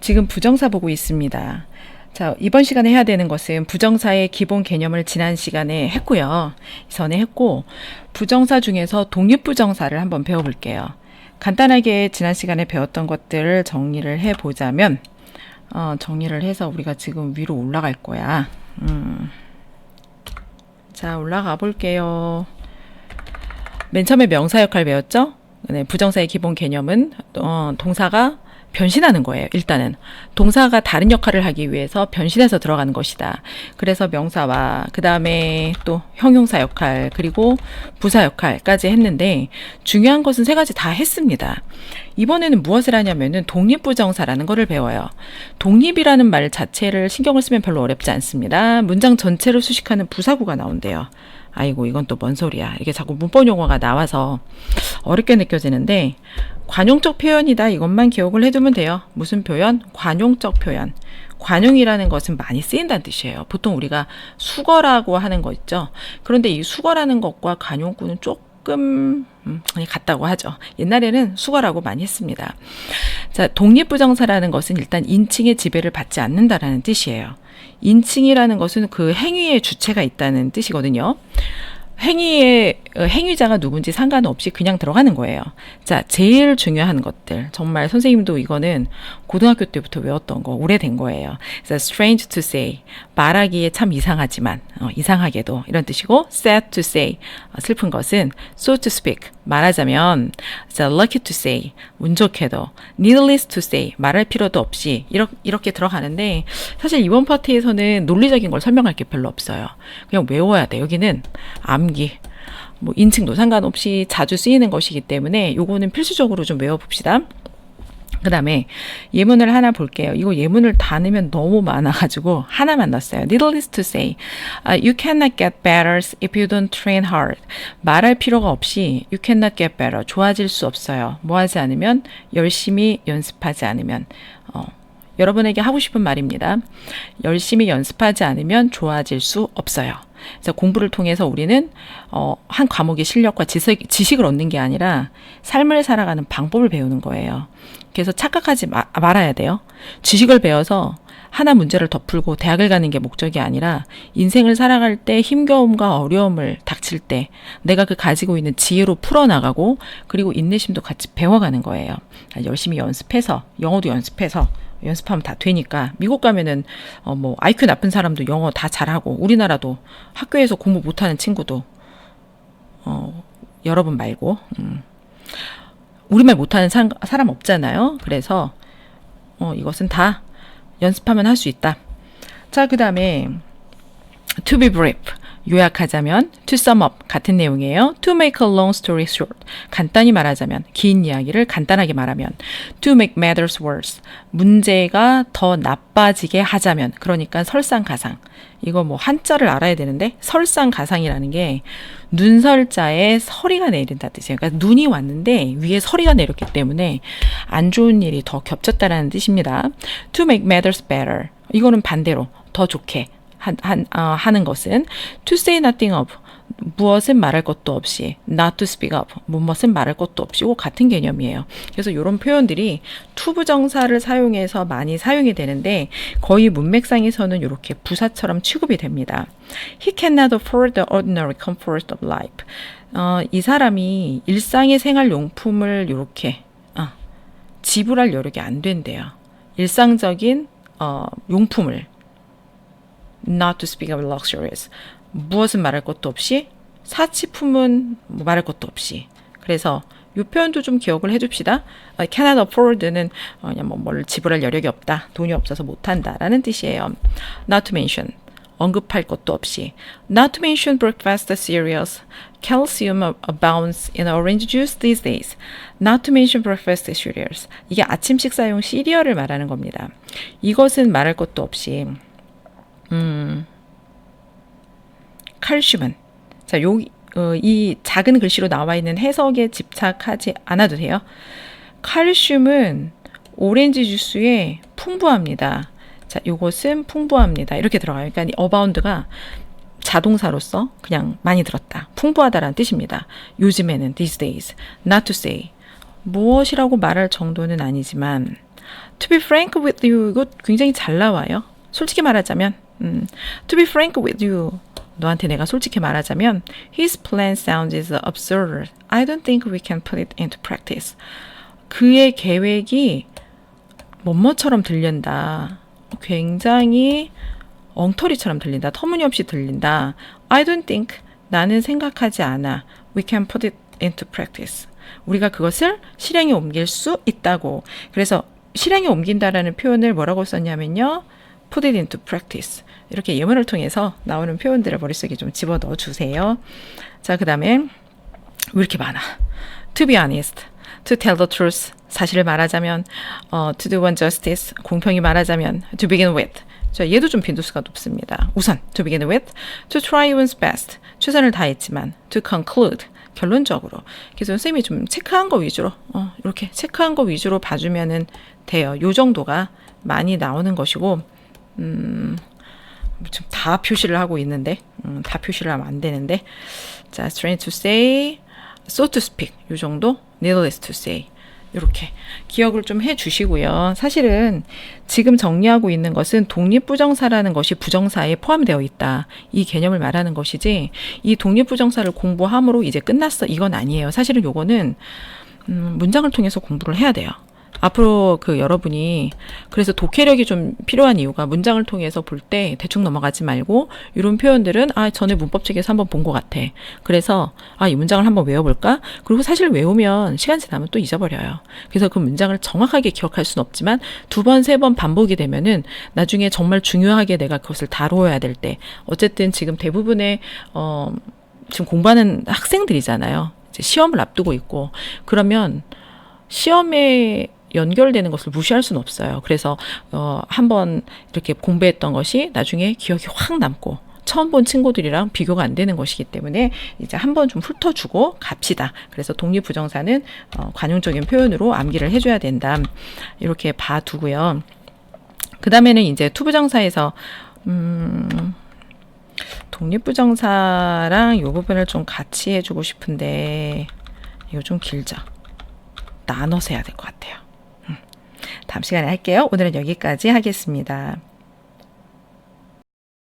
지금 부정사 보고 있습니다. 자, 이번 시간에 해야 되는 것은 부정사의 기본 개념을 지난 시간에 했고요. 전에 했고, 부정사 중에서 독립부정사를 한번 배워볼게요. 간단하게 지난 시간에 배웠던 것들을 정리를 해보자면, 어, 정리를 해서 우리가 지금 위로 올라갈 거야. 음. 자, 올라가 볼게요. 맨 처음에 명사 역할 배웠죠? 네, 부정사의 기본 개념은 어, 동사가 변신하는 거예요. 일단은 동사가 다른 역할을 하기 위해서 변신해서 들어가는 것이다. 그래서 명사와 그 다음에 또 형용사 역할 그리고 부사 역할까지 했는데 중요한 것은 세 가지 다 했습니다. 이번에는 무엇을 하냐면은 독립부정사라는 것을 배워요. 독립이라는 말 자체를 신경을 쓰면 별로 어렵지 않습니다. 문장 전체를 수식하는 부사구가 나온대요. 아이고 이건 또 뭔 소리야. 이게 자꾸 문법 용어가 나와서 어렵게 느껴지는데 관용적 표현이다 이것만 기억을 해두면 돼요. 무슨 표현? 관용적 표현. 관용이라는 것은 많이 쓰인다는 뜻이에요. 보통 우리가 수거라고 하는 거 있죠. 그런데 이 수거라는 것과 관용구는 조금 음, 같다고 하죠. 옛날에는 수거라고 많이 했습니다. 자, 독립부정사라는 것은 일단 인칭의 지배를 받지 않는다라는 뜻이에요. 인칭이라는 것은 그 행위의 주체가 있다는 뜻이거든요. 행위의 어, 행위자가 누군지 상관없이 그냥 들어가는 거예요. 자, 제일 중요한 것들. 정말 선생님도 이거는 고등학교 때부터 외웠던 거 오래된 거예요. 그래서 strange to say 말하기에 참 이상하지만 어, 이상하게도 이런 뜻이고 sad to say 어, 슬픈 것은 so to speak 말하자면 자, lucky to say 운 좋게도 needless to say 말할 필요도 없이 이렇게, 이렇게 들어가는데 사실 이번 파트에서는 논리적인 걸 설명할 게 별로 없어요. 그냥 외워야 돼. 여기는 암기 뭐 인칭도 상관없이 자주 쓰이는 것이기 때문에 요거는 필수적으로 좀 외워봅시다. 그 다음에 예문을 하나 볼게요. 이거 예문을 다 넣으면 너무 많아가지고 하나만 넣었어요. Needless to say, uh, you cannot get better if you don't train hard. 말할 필요가 없이 you cannot get better. 좋아질 수 없어요. 뭐 하지 않으면 열심히 연습하지 않으면 어, 여러분에게 하고 싶은 말입니다. 열심히 연습하지 않으면 좋아질 수 없어요. 그래서 공부를 통해서 우리는 어, 한 과목의 실력과 지식, 지식을 얻는 게 아니라 삶을 살아가는 방법을 배우는 거예요. 그래서 착각하지 마, 말아야 돼요. 지식을 배워서 하나 문제를 더 풀고 대학을 가는 게 목적이 아니라 인생을 살아갈 때 힘겨움과 어려움을 닥칠 때 내가 그 가지고 있는 지혜로 풀어나가고 그리고 인내심도 같이 배워가는 거예요. 열심히 연습해서 영어도 연습해서 연습하면 다 되니까 미국 가면은 어 뭐 IQ 나쁜 사람도 영어 다 잘하고 우리나라도 학교에서 공부 못하는 친구도 어 여러분 말고 음. 우리말 못하는 사, 사람 없잖아요. 그래서 어 이것은 다 연습하면 할 수 있다. 자, 그 다음에 to be brief. 요약하자면 to sum up 같은 내용이에요. to make a long story short. 간단히 말하자면 긴 이야기를 간단하게 말하면 to make matters worse. 문제가 더 나빠지게 하자면 그러니까 설상가상. 이거 뭐 한자를 알아야 되는데 설상가상이라는 게 눈설자에 서리가 내린다 뜻이에요. 그러니까 눈이 왔는데 위에 서리가 내렸기 때문에 안 좋은 일이 더 겹쳤다라는 뜻입니다. to make matters better. 이거는 반대로 더 좋게 한, 한, 어, 하는 것은 to say nothing of 무엇은 말할 것도 없이 not to speak up 무엇은 말할 것도 없이 고 같은 개념이에요. 그래서 이런 표현들이 투부정사를 사용해서 많이 사용이 되는데 거의 문맥상에서는 이렇게 부사처럼 취급이 됩니다. He cannot afford the ordinary comfort of life. 어, 이 사람이 일상의 생활 용품을 이렇게 어, 지불할 여력이 안 된대요. 일상적인 어, 용품을 not to speak of luxuries. 무엇은 말할 것도 없이 사치품은 뭐 말할 것도 없이. 그래서 이 표현도 좀 기억을 해줍시다. I cannot afford는 어, 그냥 뭐뭘 지불할 여력이 없다, 돈이 없어서 못한다라는 뜻이에요. Not to mention 언급할 것도 없이. Not to mention breakfast cereals. Calcium abounds in orange juice these days. Not to mention breakfast cereals. 이게 아침 식사용 시리얼을 말하는 겁니다. 이것은 말할 것도 없이. 음, 칼슘은 자, 요, 어, 이 작은 글씨로 나와 있는 해석에 집착하지 않아도 돼요. 칼슘은 오렌지 주스에 풍부합니다. 자, 요것은 풍부합니다. 이렇게 들어가요. 그러니까 어바운드가 자동사로서 그냥 많이 들었다. 풍부하다라는 뜻입니다. 요즘에는 these days, not to say 무엇이라고 말할 정도는 아니지만 To be frank with you 이거 굉장히 잘 나와요. 솔직히 말하자면 음, To be frank with you 너한테 내가 솔직히 말하자면 His plan sounds absurd. I don't think we can put it into practice. 그의 계획이 뭐뭐처럼 들린다. 굉장히 엉터리처럼 들린다. 터무니없이 들린다. I don't think 나는 생각하지 않아. We can put it into practice. 우리가 그것을 실행에 옮길 수 있다고. 그래서 실행에 옮긴다라는 표현을 뭐라고 썼냐면요. Put it into practice. 이렇게 예문을 통해서 나오는 표현들을 머릿속에 좀 집어 넣어 주세요. 자, 그 다음에 왜 이렇게 많아? To be honest, to tell the truth, 사실을 말하자면, 어, to do one justice, 공평히 말하자면, to begin with. 자, 얘도 좀 빈도수가 높습니다. 우선, to begin with, to try one's best, 최선을 다했지만, to conclude, 결론적으로. 그래서 선생님이 좀 체크한 거 위주로, 어, 이렇게 체크한 거 위주로 봐주면은 돼요. 요 정도가 많이 나오는 것이고, 음, 지금 다 표시를 하고 있는데, 음, 다 표시를 하면 안 되는데, 자, strain to say, so to speak, 요 정도, needless to say. 이렇게 기억을 좀 해 주시고요. 사실은 지금 정리하고 있는 것은 독립부정사라는 것이 부정사에 포함되어 있다. 이 개념을 말하는 것이지, 이 독립부정사를 공부함으로 이제 끝났어. 이건 아니에요. 사실은 요거는, 음, 문장을 통해서 공부를 해야 돼요. 앞으로 그 여러분이 그래서 독해력이 좀 필요한 이유가 문장을 통해서 볼 때 대충 넘어가지 말고 이런 표현들은 아 전에 문법책에서 한번 본 것 같아. 그래서 아 이 문장을 한번 외워볼까? 그리고 사실 외우면 시간 지나면 또 잊어버려요. 그래서 그 문장을 정확하게 기억할 수는 없지만 두 번 세 번 반복이 되면은 나중에 정말 중요하게 내가 그것을 다루어야 될 때 어쨌든 지금 대부분의 어 지금 공부하는 학생들이잖아요. 이제 시험을 앞두고 있고 그러면 시험에 연결되는 것을 무시할 수는 없어요. 그래서 어, 한번 이렇게 공부했던 것이 나중에 기억이 확 남고 처음 본 친구들이랑 비교가 안 되는 것이기 때문에 이제 한번 좀 훑어주고 갑시다. 그래서 독립부정사는 어, 관용적인 표현으로 암기를 해줘야 된다. 이렇게 봐두고요. 그 다음에는 이제 투부정사에서 음, 독립부정사랑 요 부분을 좀 같이 해주고 싶은데 이거 좀 길죠. 나눠서 해야 될 것 같아요. 음. 다음 시간에 할게요. 오늘은 여기까지 하겠습니다.